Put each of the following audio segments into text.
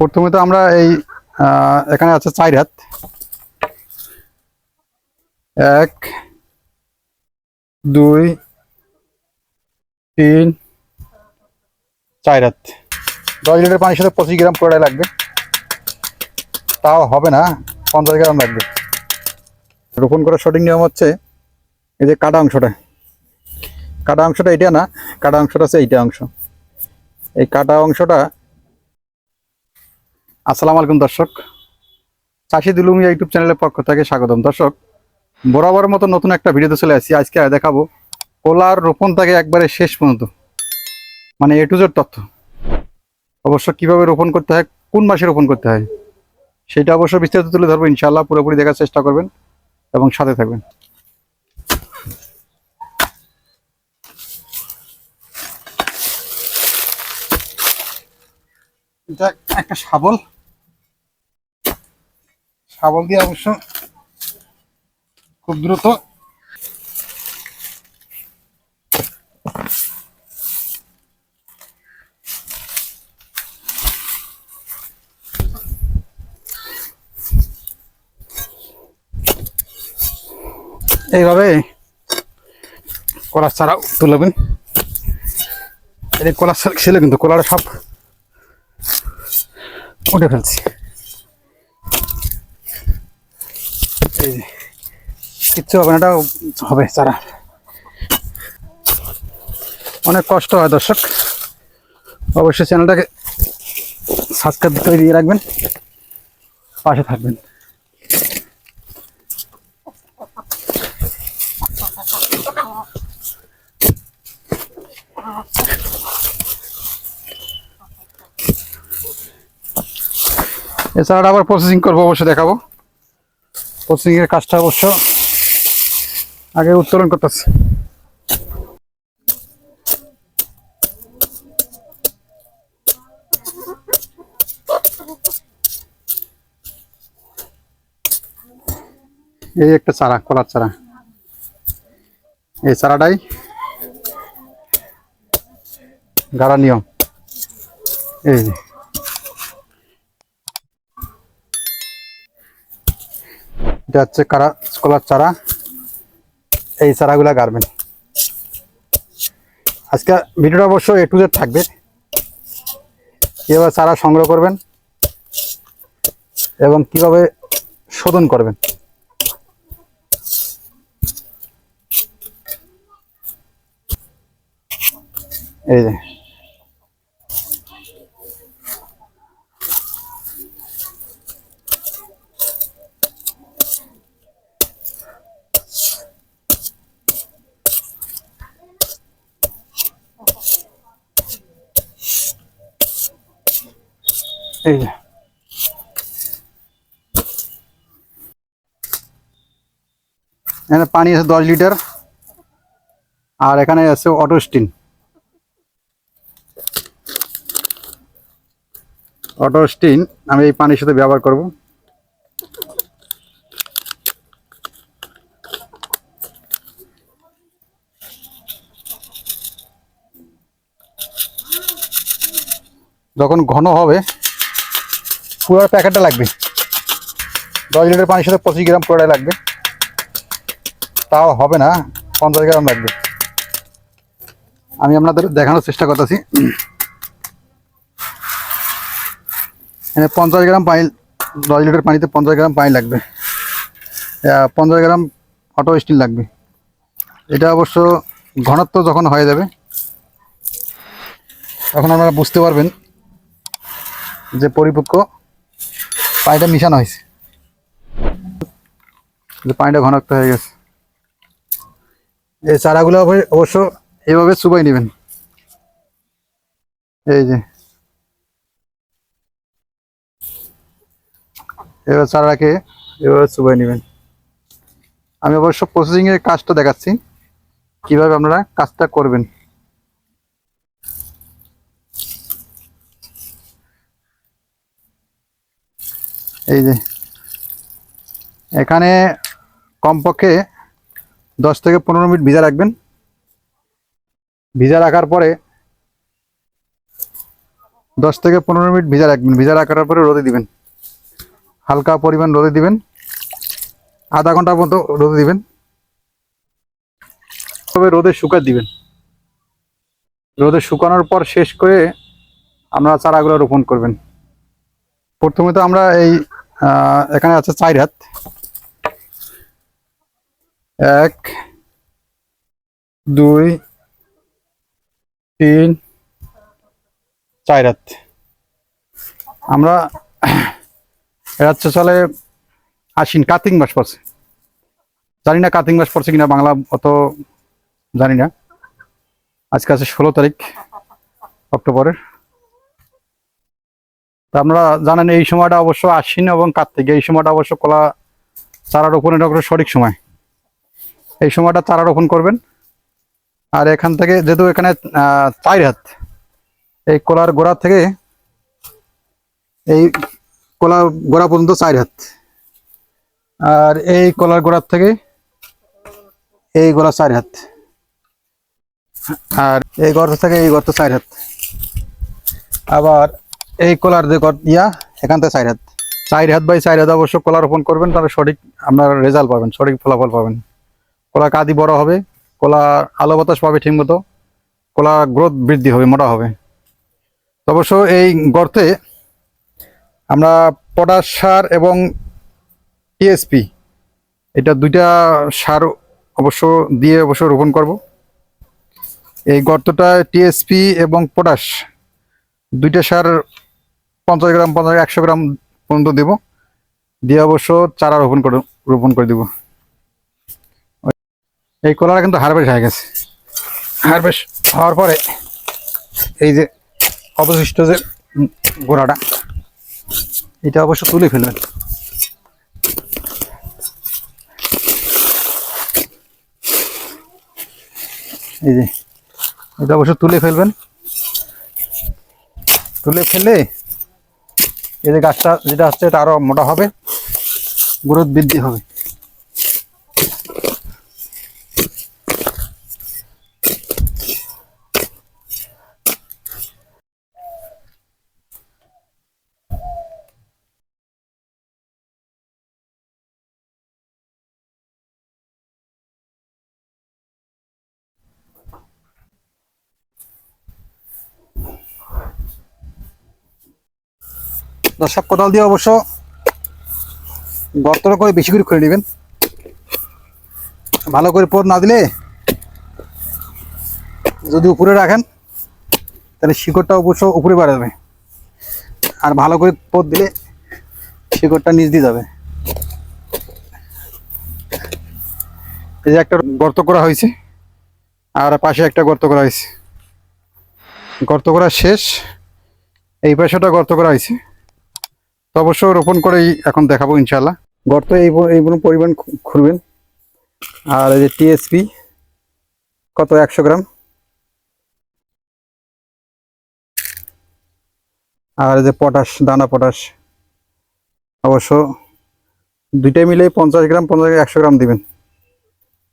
প্রথমে তো আমরা এই এখানে আছে চার হাত। এক, দুই, তিন, চার হাত। দশ লিটার পানির সাথে পঁচিশ গ্রাম পুরোটাই লাগবে। তাও হবে না, পঞ্চাশ গ্রাম লাগবে। রোপণ করার সঠিক নিয়ম হচ্ছে এই যে কাটা অংশটা। কাটা অংশটা এটা না, কাটা অংশটা হচ্ছে এইটা অংশ। এই কাটা অংশটা আসসালামু আলাইকুম দর্শক। চাষি দুলুমি ইউটিউব চ্যানেলের পক্ষ থেকে স্বাগতম। দর্শক, বরাবর মতো নতুন একটা ভিডিওতে চলে আসছি। আজকে দেখাবো কোলার রোপণ থেকে একবারে শেষ পর্যন্ত মানে এ টু জেড তথ্য। অবশ্য কীভাবে রোপণ করতে হয়, কোন মাসে রোপণ করতে হয়, সেটা অবশ্য বিস্তারিত তুলে ধরবো। ইনশাল্লাহ পুরোপুরি দেখার চেষ্টা করবেন এবং সাথে থাকবেন। এটা একটা শাবল। শাবল দিয়ে অবশ্য খুব দ্রুত। এইভাবে কলার চারা তুলবেন এই কলার ছিল কিন্তু কলার সব উঠে ফেলছি। কিচ্ছু হবে না হবে চারা অনেক কষ্ট হয় দর্শক। অবশ্যই চ্যানেলটাকে সাবস্ক্রাইব করে দিয়ে রাখবেন। পাশে থাকবেন। এছাড়া আবার প্রসেসিং করব, অবশ্যই দেখাবো। প্রসেসিং এর কাজটা অবশ্য আগে উত্তোলন করতেছে। এই একটা চারা, কলার চারা। এই চারাটাই গাড়া নিয়ম। এই এটা হচ্ছে কারা স্কলার চারা। এই চারাগুলা গাড়বেন আজকে ভিডিওটা অবশ্য এ টু জেড থাকবে। কীভাবে চারা সংগ্রহ করবেন এবং কীভাবে শোধন করবেন। এই যে। এই এখানে পানি আছে দশ লিটার, আর এখানে আছে অটোস্টিন। অটোস্টিন আমি এই পানির সাথে ব্যবহার করব। যখন ঘন হবে পুরো প্যাকেটটা লাগবে। দশ লিটার পানির সাথে পঁচিশ গ্রাম পুরোটাই লাগবে। তাও হবে না, পঞ্চাশ গ্রাম লাগবে। আমি আপনাদের দেখানোর চেষ্টা করতেছি। এখানে পঞ্চাশ গ্রাম পানি, দশ লিটার পানিতে পঞ্চাশ গ্রাম পানি লাগবে। পঞ্চাশ গ্রাম অটো স্টিল লাগবে। এটা অবশ্য ঘনত্ব যখন হয়ে যাবে, তখন আপনারা বুঝতে পারবেন যে পরিপক্ক পানিটা মিশানো হয়েছে। পানিটা ঘনত্ব হয়ে গেছে। এই চারাগুলো অবশ্য- এইভাবে চুবাই নেবেন। এই যে। এবার চারাকে এভাবে চুবাই নেবেন। আমি অবশ্য প্রসেসিং এর কাজটা দেখাচ্ছি। কীভাবে আপনারা কাজটা করবেন। এই যে। এখানে কমপক্ষে দশ থেকে পনেরো মিনিট ভিজা রাখবেন। ভিজা রাখার পরে দশ থেকে পনেরো মিনিট ভিজা রাখবেন। ভিজা রাখার পরে রোদে দিবেন। হালকা পরিমাণ রোদে দিবেন। আধা ঘণ্টার মতো রোদে দিবেন। তবে রোদে শুকাতে দিবেন। রোদে শুকানোর পর শেষ করে আমরা চারাগুলো রোপণ করবেন। প্রথমে তো আমরা এই এখানে আছে চার হাত। এক, দুই, তিন, চার হাত। আমরা হচ্ছে চলে আশ্বিন কার্তিক মাস পড়ছে। জানি না কার্তিক মাস পড়ছে কিনা, বাংলা অত জানি না। আজকে আছে ষোলো তারিখ, অক্টোবরের। আপনারা জানেন এই সময়টা অবশ্য আশ্বিন এবং কার্তিক। এই সময়টা অবশ্য কলা চারা রোপণের একটা সঠিক সময়। এই সময়টা চারা রোপণ করবেন। আর এখান থেকে যেহেতু এখানে চার হাত, এই কলার গোড়া থেকে এই কলার গোড়া পর্যন্ত চার হাত। আর এই কলার গোড়ার থেকে এই গোড়া চার হাত। আর এই গর্ত থেকে এই গর্ত চার হাত। আবার এই কলার যে গর্ত ইয়া, এখান থেকে চার হাত। চার হাত বাই চার হাত অবশ্য কলা রোপণ করবেন, তাহলে সঠিক আপনার রেজাল্ট পাবেন, সঠিক ফলাফল পাবেন। কলা কাদি বড় হবে কলা আলো বাতাস পাবে ঠিক মতো কলা গ্রোথ বৃদ্ধি হবে, মোটা হবে। অবশ্য এই গর্তে আমরা পটাশ সার এবং টিএসপি এটা দুইটা সার অবশ্য দিয়ে অবশ্য রোপণ করব। এই গর্তটা টিএসপি এবং পটাশ দুইটা সার পঞ্চাশ গ্রাম, পঞ্চাশ, একশো গ্রাম পর্যন্ত দেব। দিয়ে অবশ্য চারা রোপণ করে রোপণ করে দেব। এই কলাটা কিন্তু হারভেস্ট হয়ে গেছে। হারভেস্ট হওয়ার পরে এই যে অবশিষ্ট যে গোড়াটা, এটা অবশ্য তুলে ফেলবেন। এই যে, এটা অবশ্য তুলে ফেলবেন। তুলে ফেলে এই যে গাছটা যেটা আসছে এটা আরও মোটা হবে গ্রোথ বৃদ্ধি হবে। দর্শক, কোদাল দিয়ে অবশ্য গর্তটা করে বেশি করে করে নেবেন। ভালো করে পর না দিলে যদি উপরে রাখেন, তাহলে শিকড়টা অবশ্য উপরে বাড়াবে আর ভালো করে পর দিলে শিকড়টা নিচ দিয়ে যাবে। এই যে একটা গর্ত করা হয়েছে, আর পাশে একটা গর্ত করা হয়েছে। গর্ত করা শেষ, এই পাশেটা গর্ত করা হয়েছে। তো অবশ্য রোপণ করেই এখন দেখাবো ইনশাল্লাহ গর্ত এই এই পরিমাণ- খুঁড়বেন। আর এই যে টিএসপি, কত? একশো গ্রাম। আর এই যে পটাশ, দানা পটাশ। অবশ্য দুইটাই মিলে পঞ্চাশ গ্রাম, পঞ্চাশ একশো গ্রাম দিবেন।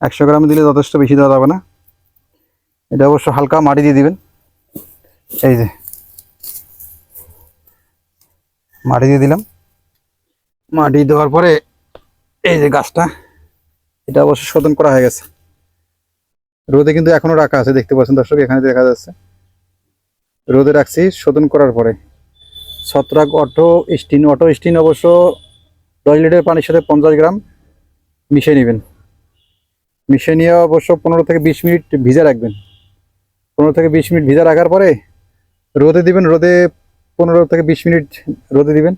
একশো গ্রাম দিলে যথেষ্ট বেশি দেওয়া যাবে না। এটা অবশ্য হালকা মাটি দিয়ে দিবেন। এই যে মাটি দিয়ে দিলাম। মাটি দেওয়ার পরে এই যে গাছটা, এটা অবশ্য শোধন করা হয়ে গেছে। রোদে কিন্তু এখনও রাখা আছে, দেখতে পাচ্ছেন দর্শক, এখানে দেখা যাচ্ছে। রোদে রাখছি, শোধন করার পরে। ছত্রাক অটো স্টিন অটো স্টিন অবশ্য দশ লিটার পানির সাথে পঞ্চাশ গ্রাম মিশিয়ে নেবেন। মিশিয়ে নিয়ে অবশ্য পনেরো থেকে বিশ মিনিট ভিজা রাখবেন। পনেরো থেকে বিশ মিনিট ভিজা রাখার পরে রোদে দিবেন, রোদে পনেরো থেকে বিশ মিনিট রোদে দিবেন।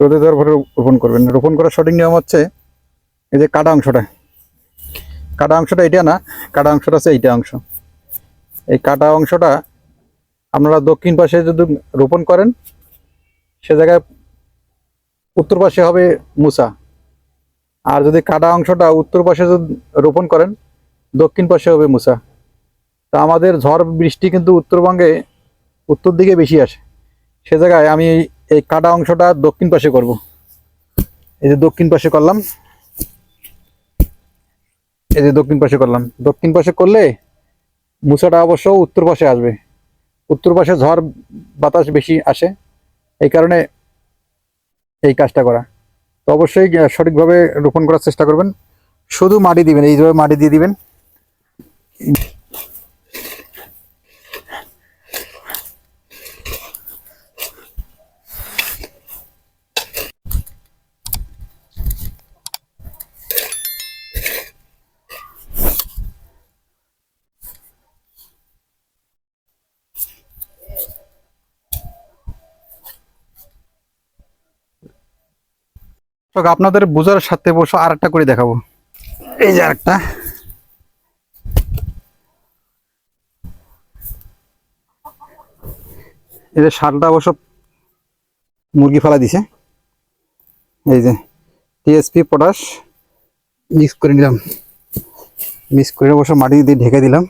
রোদে দেওয়ার পরে রোপণ করবেন। রোপণ করার সঠিক নিয়ম হচ্ছে এই যে কাটা অংশটা। কাটা অংশটা এটা না, কাটা অংশটা আছে এইটা অংশ। এই কাটা অংশটা আপনারা দক্ষিণ পাশে যদি রোপণ করেন, সে জায়গায় উত্তর পাশে হবে মুসা। আর যদি কাটা অংশটা উত্তর পাশে যদি রোপণ করেন, দক্ষিণ পাশে হবে মুসা। তা আমাদের ঝড় বৃষ্টি কিন্তু উত্তরবঙ্গে উত্তর দিকে বেশি আসে। সে জায়গায় আমি এই- কাটা অংশটা দক্ষিণ পাশে করব। এই যে দক্ষিণ পাশে করলাম। এই যে দক্ষিণ পাশে করলাম। দক্ষিণ পাশে করলে মুসাটা অবশ্য উত্তর পাশে আসবে। উত্তর পাশে ঝড়, বাতাস বেশি আসে। এই কারণে এই কাজটা করা। তো অবশ্যই সঠিকভাবে রোপণ করার চেষ্টা করবেন। শুধু মাটি দিবেন, এইভাবে মাটি দিয়ে দিবেন। আপনাদের বোঝার সাথে বসে আর একটা করে দেখাবো। এই যে আরেকটা। এই যে সারটা অবশ্য মুরগি ফেলা দিছে। এই যে টিএসপি পটাশ, মিক্স করে নিলাম। মিক্স করে অবশ্য মাটি দিয়ে ঢেকে দিলাম।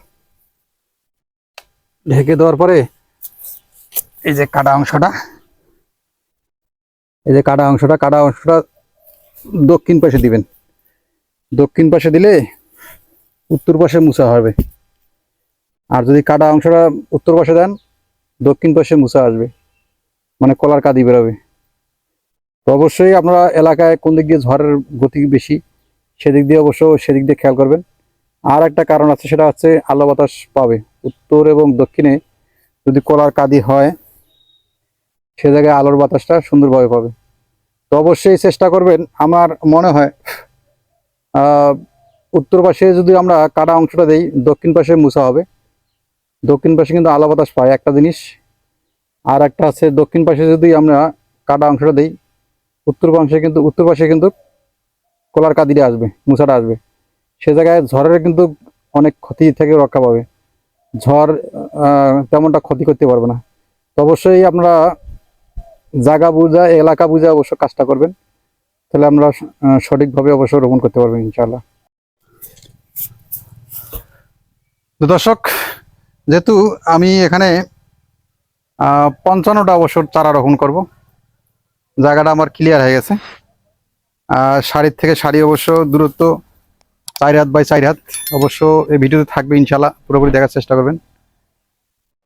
ঢেকে দেওয়ার পরে এই যে কাটা অংশটা, এই যে কাটা অংশটা কাটা অংশটা দক্ষিণ পাশে দিবেন। দক্ষিণ পাশে দিলে উত্তর পাশে মুছা হবে। আর যদি কাটা অংশটা উত্তর পাশে দেন, দক্ষিণ পাশে মুছা আসবে। মানে কলার কাদি বেরোবে। তো অবশ্যই আপনারা এলাকায় কোন দিক দিয়ে ঝড়ের গতি বেশি, সেদিক দিয়ে অবশ্য সেদিক দিয়ে খেয়াল করবেন। আর একটা কারণ আছে, সেটা হচ্ছে আলো বাতাস পাবে। উত্তর এবং দক্ষিণে যদি কলার কাদি হয়, সে জায়গায় আলোর বাতাসটা সুন্দরভাবে পাবে। তো অবশ্যই চেষ্টা করবেন, আমার মনে হয়। উত্তর পাশে যদি আমরা কাটা অংশটা দেই, দক্ষিণ পাশে মুছা হবে। দক্ষিণ পাশে কিন্তু আলো বাতাস পায় একটা জিনিস। আর একটা আছে, দক্ষিণ পাশে যদি আমরা কাটা অংশটা দিই, উত্তর পাশে কিন্তু, উত্তর পাশে কিন্তু কলার কাদিটা আসবে, মুছাটা আসবে। সে জায়গায় ঝড়ের কিন্তু অনেক ক্ষতি থেকে রক্ষা পাবে। ঝড় তেমনটা ক্ষতি করতে পারবে না। তো অবশ্যই আপনারা জায়গা বুঝা, এলাকা বুঝা অবশ্য কাজটা করবেন। তাহলে আমরা সঠিকভাবে অবশ্য রোপণ করতে পারবেন ইনশাল্লাহ তো দর্শক, যেহেতু আমি এখানে পঞ্চান্নটা অবশ্য চারা রোপণ করব, জায়গাটা আমার ক্লিয়ার হয়ে গেছে। শাড়ির থেকে শাড়ি অবশ্য দূরত্ব চার হাত বাই চার হাত, অবশ্য এই ভিডিওতে থাকবে ইনশাল্লাহ পুরোপুরি দেখার চেষ্টা করবেন।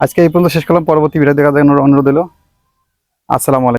আজকে এই পর্যন্ত শেষ করলাম, পরবর্তী ভিডিও দেখা দেখানোর অনুরোধ হলো আসসালামু আলাইকুম।